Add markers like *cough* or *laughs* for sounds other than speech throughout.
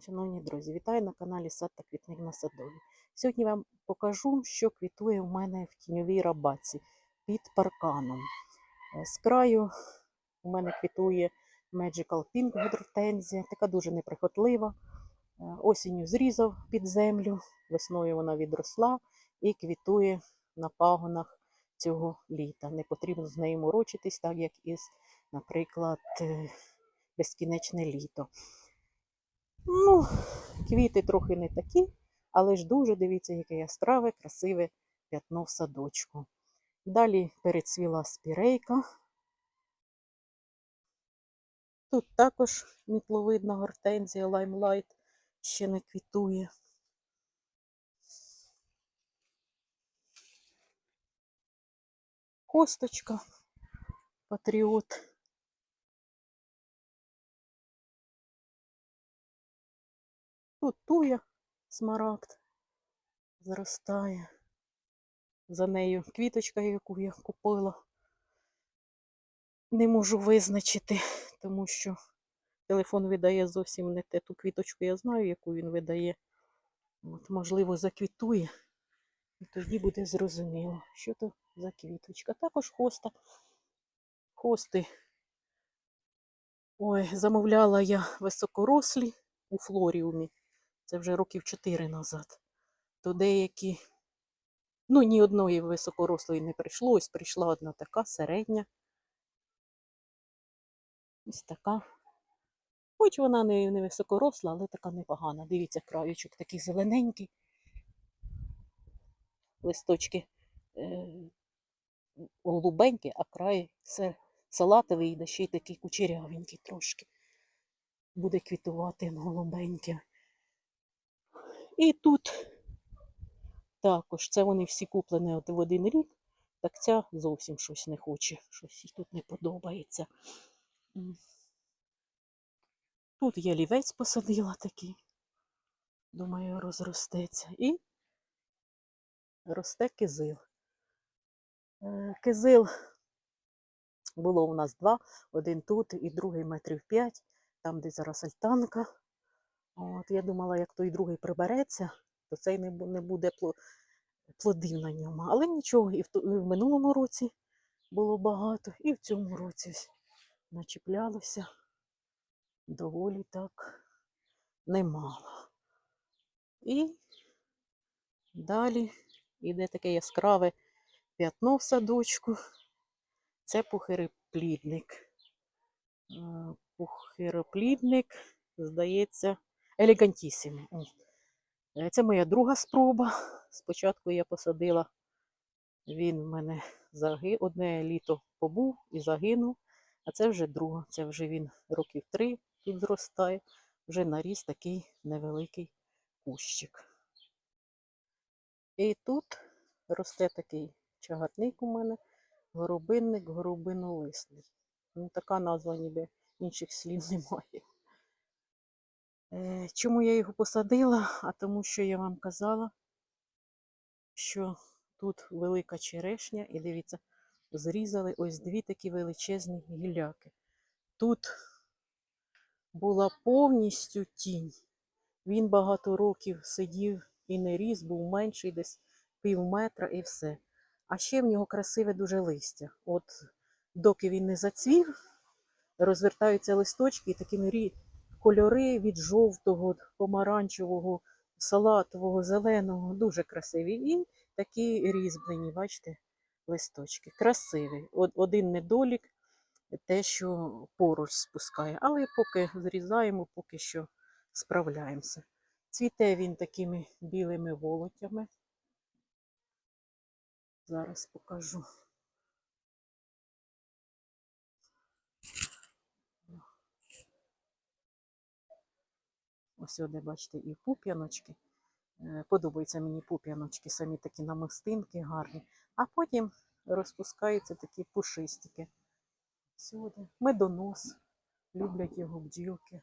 Шановні друзі, вітаю на каналі Сад та Квітник на Садові. Сьогодні вам покажу, що квітує у мене в тіньовій рабаці під парканом. Е, З краю у мене квітує Magical Pink гортензія, така дуже неприхотлива. Е, Осінню зрізав під землю, весною вона відросла і квітує на пагонах цього літа. Не потрібно з нею морочитись, так як із, наприклад, е, безкінечне літо. Ну, квіти трохи не такі, але ж дуже дивіться, яке яскраве, красиве п'ятно в садочку. Далі перецвіла спірейка. Тут також мітловидна гортензія лаймлайт ще не квітує. Косточка, патріот. Туя смарагд зростає. За нею квіточка, яку я купила. Не можу визначити, тому що телефон видає зовсім не те. Ту квіточку я знаю, яку він видає. От, можливо, заквітує. І тоді буде зрозуміло, що то за квіточка. Також хоста. Хости. Ой, замовляла я високорослі у флоріумі. Це вже років 4 назад. То деякі, ну, ні одної високорослої не прийшло. Ось прийшла одна така середня. Ось така. Хоч вона не, не високоросла, але така непогана. Дивіться, краючок такий зелененький. Листочки е, голубенькі, а край салатовий, да ще й такий кучерявенький трошки. Буде квітувати голубеньке. І тут також це вони всі куплені от в один рік, так ця зовсім щось не хоче, щось їй тут не подобається. Тут я лівець посадила такий. Думаю, розростеться. І росте кизил. Е, Кизил було у нас два, один тут і другий метрів п'ять, там, де зараз альтанка. От, я думала, як той другий прибереться, то цей не, буде пло- плодів на ньому. Але нічого, і в, і в минулому році було багато, і в цьому році начіплялося доволі так немало. І далі йде таке яскраве п'ятно в садочку. Це пухироплідник. Е, Пухироплідник, здається, елегантісимо. Е, Це моя друга спроба. Спочатку я посадила, він в мене заги... одне літо побув і загинув, а це вже друга. Це вже він років три тут зростає, вже наріс такий невеликий кущик. І тут росте такий чагатник у мене, горобинник, горобинолисний. Ну, така назва ніби інших слів *laughs* немає. Е, Чому я його посадила? А тому що я вам казала, що тут велика черешня, і дивіться, зрізали ось дві такі величезні гілляки. Тут була повністю тінь. Він багато років сидів і не ріс, був менший, десь пів метра і все. А ще в нього красиве дуже листя. От доки він не зацвів, розвертаються листочки і такі рі- кольори від жовтого, помаранчевого, салатового, зеленого, дуже красиві. І такі різьблені, бачите, листочки. Красиві. Один недолік, те, що поруч спускає. Але поки зрізаємо, поки що справляємося. Цвіте він такими білими волотями. Зараз покажу. Ось де бачите, і пуп'яночки. Е, Подобаються мені пуп'яночки, самі такі намистинки гарні. А потім розпускаються такі пушистики. Сюди. Медонос. Люблять його бджілки.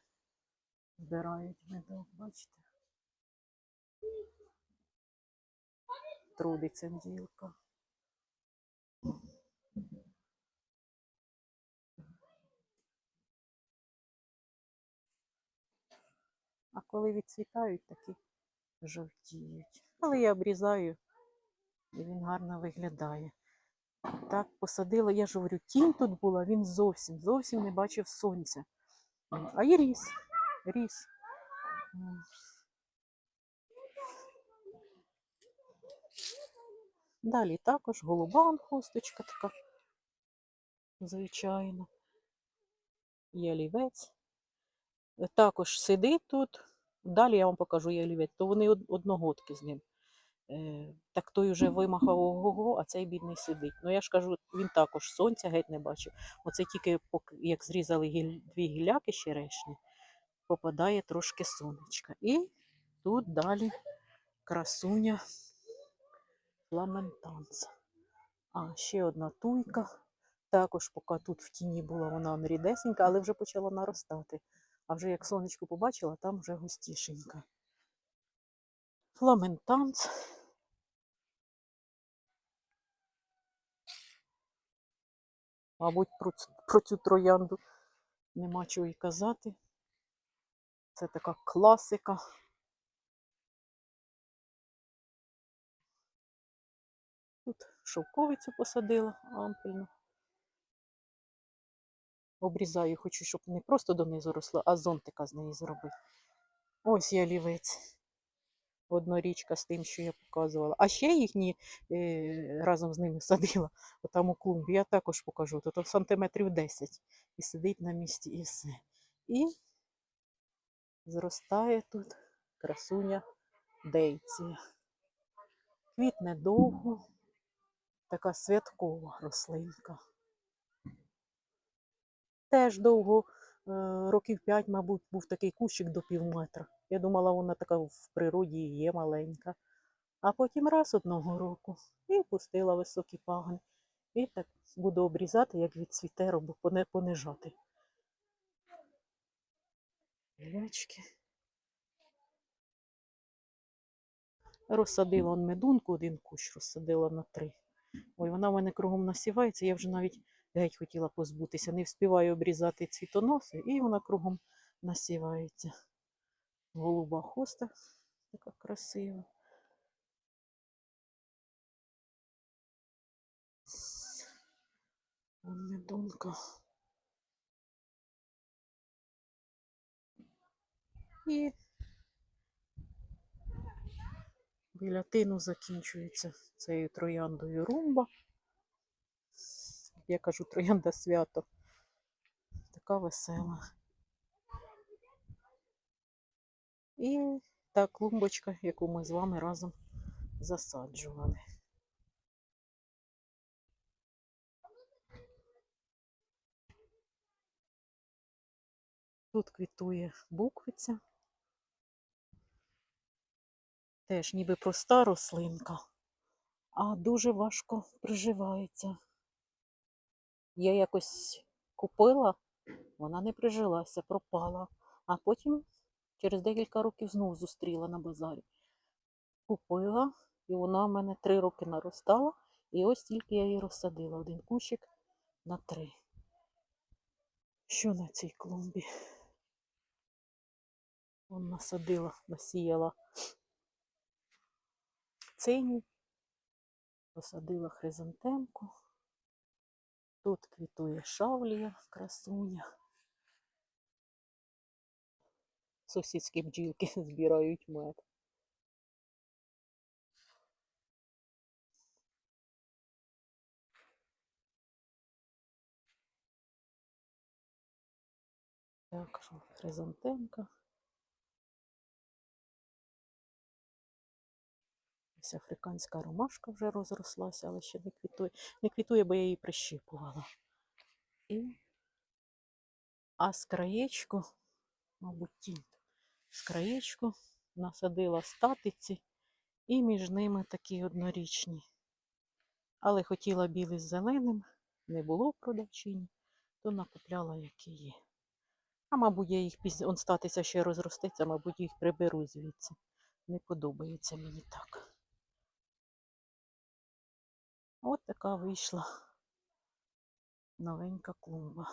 Збирають медок, бачите? Трудиться бджілка. А коли відцвітають, такі жовтіють. Але я обрізаю, і він гарно виглядає. Так, посадила, я ж говорю, тінь тут була, він зовсім, зовсім не бачив сонця. А і ріс, ріс. Далі також голуба хусточка така, звичайно. Ялівець. Е, Також сидить тут. Далі я вам покажу ялівець, то вони одногодки з ним. Е, так той вже вимахав ого, а цей бідний сидить. Ну я ж кажу, він також сонця геть не бачив. Оце тільки як зрізали гіль- дві гіляки черешні, попадає трошки сонечка. І тут далі красуня фламентанца. А, ще одна туйка. Також, поки тут в тіні була вона рідесенька, але вже почала наростати. А вже як сонечко побачила, там вже густішенька. Фламентанц. Мабуть, про, ц- про цю троянду нема чого й казати. Це така класика. Тут шовковицю посадила ампельну. Обрізаю, хочу, щоб не просто донизу росла, а зонтика з неї зробити. Ось ялівець. Однорічка з тим, що я показувала. А ще їхні е, разом з ними *laughs* садила отам у клумбі. Я також покажу. Тут сантиметрів 10. І сидить на місці і все. І зростає тут красуня дейція. Квітне довго, така святкова рослинка. Теж довго, е, років 5, мабуть, був такий кущик до пів метра. Я думала, вона така в природі є маленька. А потім раз одного року і пустила високі пагони. І так буду обрізати, як відцвіте, робу, поне- понижати. Гілячки. Розсадила медунку, один кущ розсадила на три. Ой, вона в мене кругом насівається, я вже навіть геть хотіла позбутися. Не встигаю обрізати цвітоноси, і вона кругом насівається. Голуба хоста така красива. Медунка. І біля тину закінчується цією трояндою румба. Я кажу троянда свято. Така весела. І та клумбочка, яку ми з вами разом засаджували. Тут квітує буквиця. Теж ніби проста рослинка, а дуже важко приживається. Я якось купила, вона не прижилася, пропала. А потім через декілька років знову зустріла на базарі. Купила, і вона в мене три роки наростала. І ось тільки я її розсадила. Один кущик на три. Що на цій клумбі? Вон насадила, насіяла циній, посадила хризантемку. Тут квітує шавлія, красуня. Сусідські бджілки *laughs* збирають мед. Так, хризантемка. Ось африканська ромашка вже розрослася, але ще не квітує. Не квітує, бо я її прищипувала. І... А з краєчку, мабуть, тінь. З краєчку насадила статиці і між ними такі однорічні. Але хотіла білий з зеленим, не було продавчині, то накупляла, які є. А мабуть, я їх пізно, он статися ще розростеться, мабуть, їх приберу звідси. Не подобається мені так. От така вийшла новенька клумба.